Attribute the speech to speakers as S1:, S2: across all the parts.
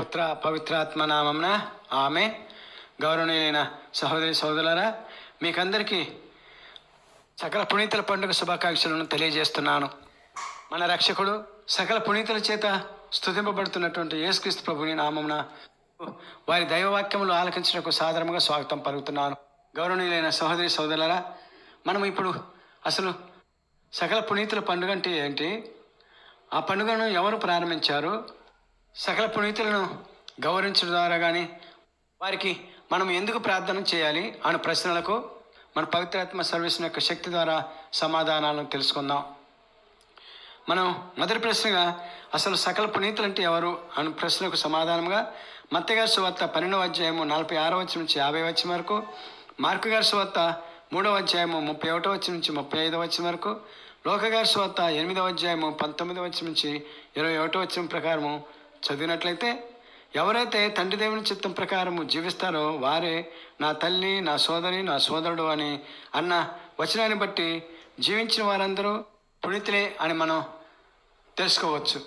S1: పుత్ర పవిత్రాత్మ నామంన ఆమె. గౌరవనీయులైన సహోదరి సోదరులరా మీకందరికీ సకల పునీతుల పండుగ శుభాకాంక్షలను తెలియజేస్తున్నాను. మన రక్షకుడు సకల పునీతుల చేత స్థుతింపబడుతున్నటువంటి యేసుక్రీస్తు ప్రభుని నామమున వారి దైవవాక్యములు ఆలకించడానికి సాధారణంగా స్వాగతం పలుకుతున్నాను. గౌరవనీయులైన సహోదరి సోదరులరా మనం ఇప్పుడు అసలు సకల పునీతుల పండుగ అంటే ఏంటి? ఆ పండుగను ఎవరు ప్రారంభించారు? సకల పునీతులను గౌరవించడం ద్వారా కానీ వారికి మనం ఎందుకు ప్రార్థన చేయాలి అనే ప్రశ్నలకు మన పవిత్రాత్మ సర్వీస్ యొక్క శక్తి ద్వారా సమాధానాలను తెలుసుకుందాం. మనం మొదటి ప్రశ్నగా అసలు సకల పునీతులు అంటే ఎవరు అనే ప్రశ్నకు సమాధానంగా మత్తగారి సువార్త పన్నెండవ అధ్యాయము నలభై ఆరో వచ్చి నుంచి యాభై వచ్చి వరకు మార్కు గారి సువార్త మూడవ అధ్యాయము ముప్పై ఒకటో వచ్చి నుంచి ముప్పై ఐదవ వచ్చి వరకు లోకగారి సువార్త ఎనిమిదవ అధ్యాయము పంతొమ్మిదవ వచ్చి నుంచి ఇరవై ఒకటో వచ్చిన ప్రకారము చదివినట్లయితే ఎవరైతే తండ్రి దేవుని చిత్తం ప్రకారము జీవిస్తారో వారే నా తల్లి నా సోదరి నా సోదరుడు అని అన్న వచనాన్ని బట్టి జీవించిన వారందరూ పుణితులే అని మనం తెలుసుకోవచ్చు.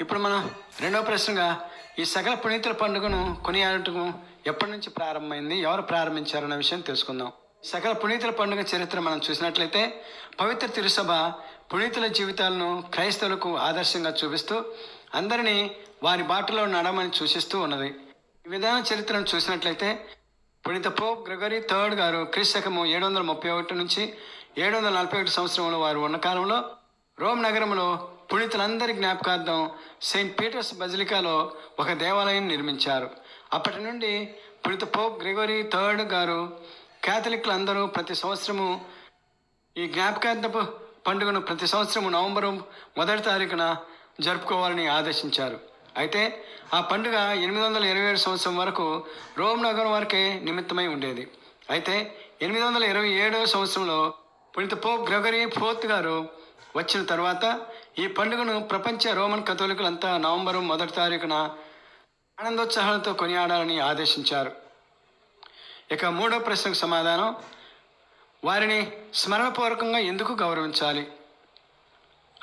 S1: ఇప్పుడు మనం రెండవ ప్రశ్నగా ఈ సకల పునీతుల పండుగను కొనియాడటం ఎప్పటి నుంచి ప్రారంభమైంది ఎవరు ప్రారంభించారన్న విషయం తెలుసుకుందాం. సకల పునీతుల పండుగ చరిత్ర మనం చూసినట్లయితే పవిత్ర తిరుసభ పునీతుల జీవితాలను క్రైస్తవులకు ఆదర్శంగా చూపిస్తూ అందరినీ వారి బాటలో నడమని సూచిస్తూ ఉన్నది. ఈ విధాన చరిత్రను చూసినట్లయితే పుణిత పోప్ గ్రెగరీ థర్డ్ గారు క్రీస్తకము ఏడు వందల ముప్పై ఒకటి నుంచి ఏడు వందల నలభై ఒకటి సంవత్సరంలో వారు ఉన్న కాలంలో రోమ్ నగరంలో పుణితులందరి జ్ఞాపకార్థం సెయింట్ పీటర్స్ బజిలికాలో ఒక దేవాలయం నిర్మించారు. అప్పటి నుండి పుణిత పోప్ గ్రెగరీ థర్డ్ గారు క్యాథలిక్లు అందరూ ప్రతి సంవత్సరము ఈ జ్ఞాపకార్థపు పండుగను ప్రతి సంవత్సరము నవంబరు మొదటి తారీఖున జరుపుకోవాలని ఆదేశించారు. అయితే ఆ పండుగ ఎనిమిది వందల ఇరవై ఏడు సంవత్సరం వరకు రోమ్ నగరం వరకే నిమిత్తమై ఉండేది. అయితే ఎనిమిది వందల ఇరవై ఏడవ సంవత్సరంలో పుణిత పోప్ గ్రెగరీ ఫోర్త్ గారు వచ్చిన తర్వాత ఈ పండుగను ప్రపంచ రోమన్ కథోలికులంతా నవంబరు మొదటి తారీఖున ఆనందోత్సాహాలతో కొనియాడాలని ఆదేశించారు. ఇక మూడో ప్రశ్నకు సమాధానం వారిని స్మరణపూర్వకంగా ఎందుకు గౌరవించాలి?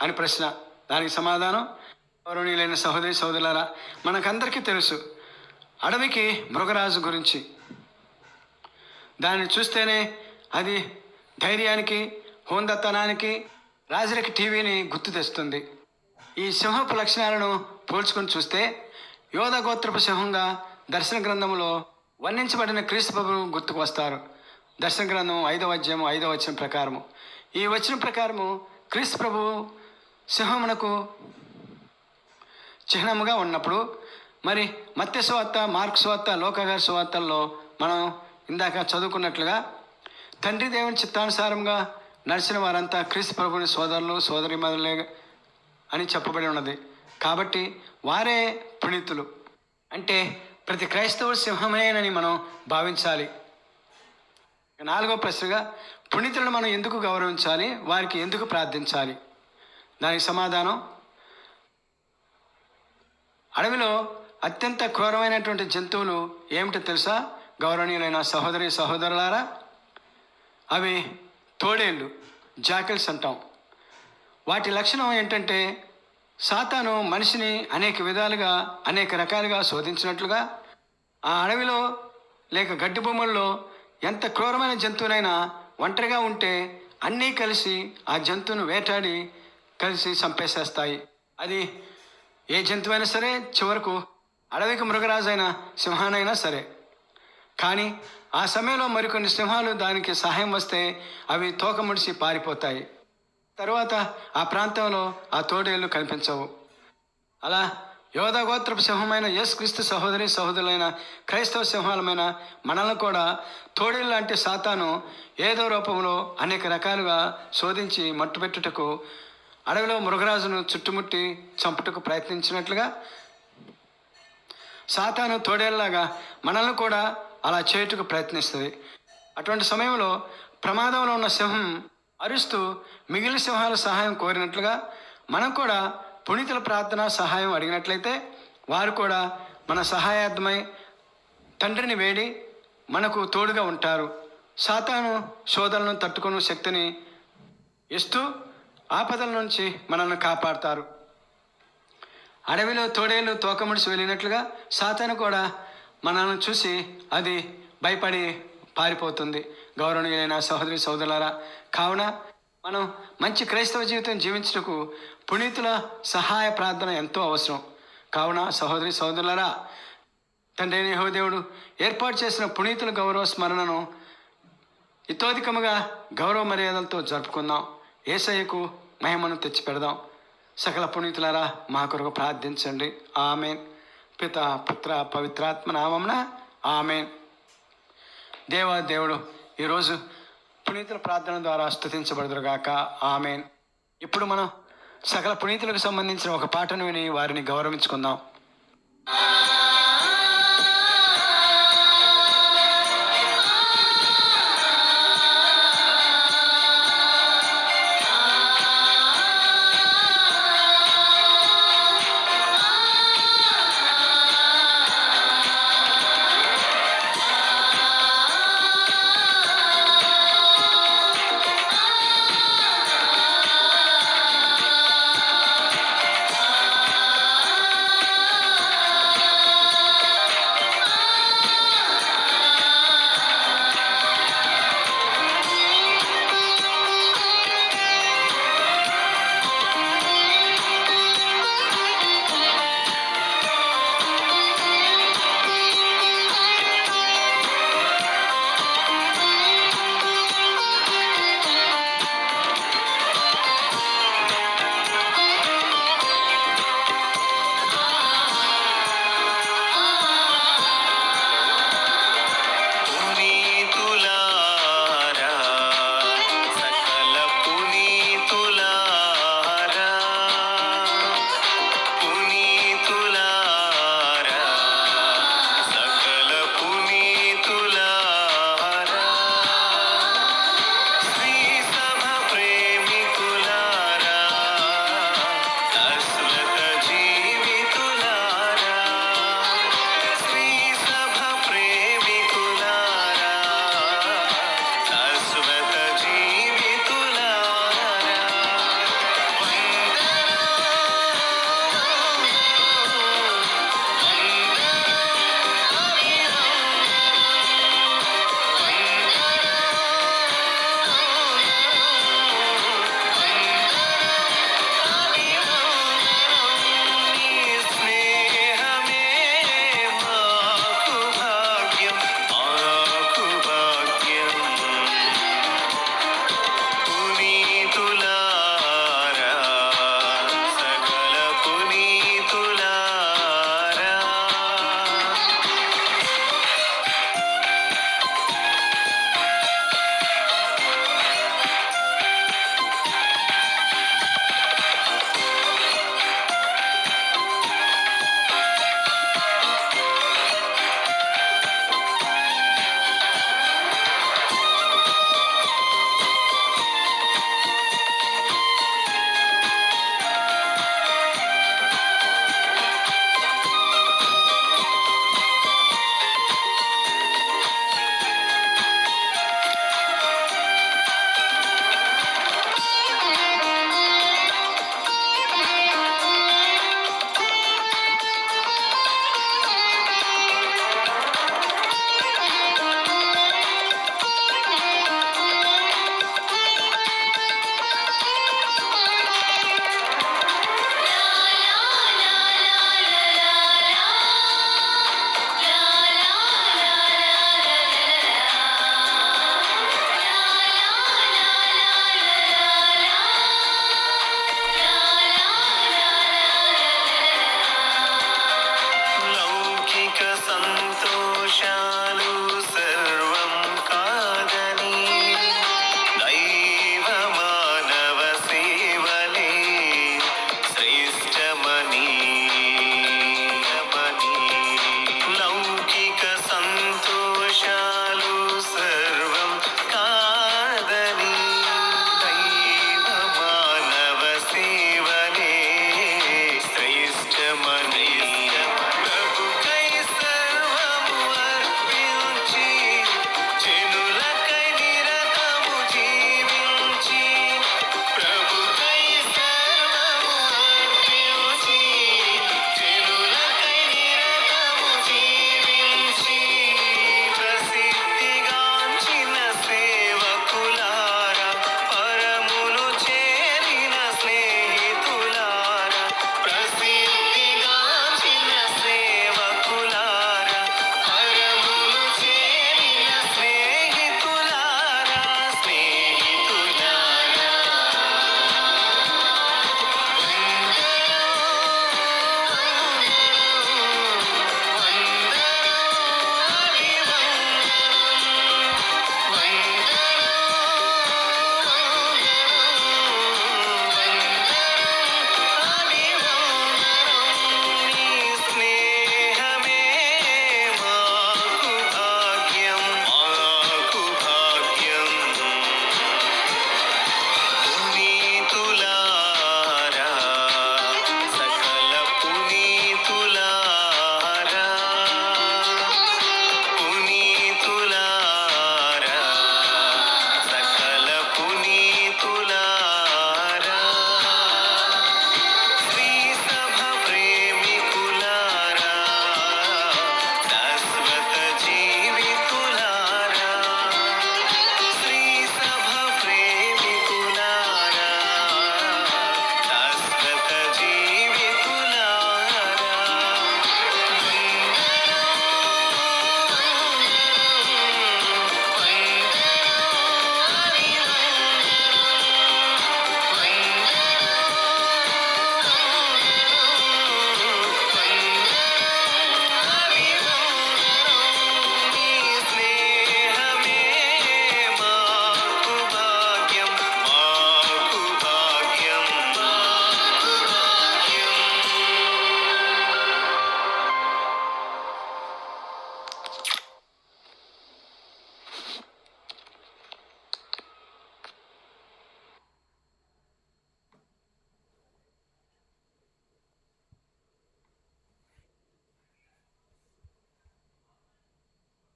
S1: అని ప్రశ్న. దానికి సమాధానం? గౌరవనీయులైన సహోదరి సహోదరులారా మనకందరికీ తెలుసు అడవికి మృగరాజు గురించి. దాన్ని చూస్తేనే అది ధైర్యానికి హోందతనానికి రాజరిక టీవీని గుర్తు తెస్తుంది. ఈ సింహపు లక్షణాలను పోల్చుకొని చూస్తే యోధ గోత్రపు సింహంగా దర్శన గ్రంథంలో వర్ణించబడిన క్రీస్తు ప్రభువు గుర్తుకు వస్తారు. దర్శన గ్రంథం ఐదవ అధ్యాయం ఐదవ వచనం ప్రకారము. ఈ వచనం ప్రకారము క్రీస్తు ప్రభువు సింహమునకు చిహ్నముగా ఉన్నప్పుడు మరి మత్స్య సువార్త మార్క్ సువార్త లోకగారి సువార్తల్లో మనం ఇందాక చదువుకున్నట్లుగా తండ్రి దేవుని చిత్తానుసారంగా నడిచిన వారంతా క్రీస్తు ప్రభుని సోదరులు సోదరి మదలే అని చెప్పబడి ఉన్నది. కాబట్టి వారే పునీతులు. అంటే ప్రతి క్రైస్తవుడు సింహమేనని మనం భావించాలి. నాలుగో ప్రశ్నగా పునీతులను మనం ఎందుకు గౌరవించాలి? వారికి ఎందుకు ప్రార్థించాలి? దానికి సమాధానం? అడవిలో అత్యంత క్రూరమైనటువంటి జంతువులు ఏమిటో తెలుసా? గౌరవనీయులైన సహోదరి సహోదరులారా అవి తోడేళ్ళు జాకిల్స్ అంటాం. వాటి లక్షణం ఏంటంటే సాతాను మనిషిని అనేక విధాలుగా అనేక రకాలుగా శోధించినట్లుగా ఆ అడవిలో లేక గడ్డి బొమ్మల్లో ఎంత క్రూరమైన జంతువునైనా ఒంటరిగా ఉంటే అన్నీ కలిసి ఆ జంతువును వేటాడి కలిసి చంపేసేస్తాయి. అది ఏ జంతువైనా సరే చివరకు అడవికి మృగరాజైన సింహానైనా సరే. కానీ ఆ సమయంలో మరికొన్ని సింహాలు దానికి సహాయం వస్తే అవి తోక ముడిసి పారిపోతాయి. తర్వాత ఆ ప్రాంతంలో ఆ తోడేళ్ళు కనిపించవు. అలా యోధ గోత్రపు సింహమైన యేసుక్రీస్తు సహోదరి సహోదరులైన క్రైస్తవ సింహాలమైన మనల్ని కూడా తోడేళ్ళు లాంటి సాతాను ఏదో రూపంలో అనేక రకాలుగా శోధించి మట్టుపెట్టుటకు అడవిలో మృగరాజును చుట్టుముట్టి చంపుటకు ప్రయత్నించినట్లుగా సాతాను తోడేళ్ళలాగా మనల్ని కూడా అలా చేయుటకు ప్రయత్నిస్తుంది. అటువంటి సమయంలో ప్రమాదంలో ఉన్న సింహం అరుస్తూ మిగిలిన సింహాల సహాయం కోరినట్లుగా మనం కూడా పునీతుల ప్రార్థన సహాయం అడిగినట్లయితే వారు కూడా మన సహాయార్థమై తండ్రిని వేడి మనకు తోడుగా ఉంటారు. సాతాను శోధనలను తట్టుకునే శక్తిని ఇస్తూ ఆపదల నుంచి మనల్ని కాపాడతారు.
S2: అడవిలో తోడేళ్ళు తోకముడిసి వెళ్ళినట్లుగా సాతాను కూడా మనల్ని చూసి అది భయపడి పారిపోతుంది. గౌరవనీయులైన సహోదరి సోదరులారా కావున మనం మంచి క్రైస్తవ జీవితం జీవించుటకు పునీతుల సహాయ ప్రార్థన ఎంతో అవసరం. కావున సహోదరి సోదరులరా తండ్రి యహోదేవుడు ఏర్పాటు చేసిన పునీతుల గౌరవ స్మరణను ఇతోధికముగా గౌరవ మర్యాదలతో జరుపుకుందాం. ఏసయ్యకు మహిమను తెచ్చిపెడదాం సకల పునీతులారా మా కొరకు ప్రార్థించండి. ఆమెన్. పిత పుత్ర పవిత్రాత్మ నామమున ఆమెన్. దేవా దేవుడు ఈరోజు పునీతుల ప్రార్థన ద్వారా స్తుతించబడుదురుగాక. ఆమెన్. ఇప్పుడు మనం సకల పునీతులకు సంబంధించిన ఒక పాటను విని వారిని గౌరవించుకుందాం.
S3: sun.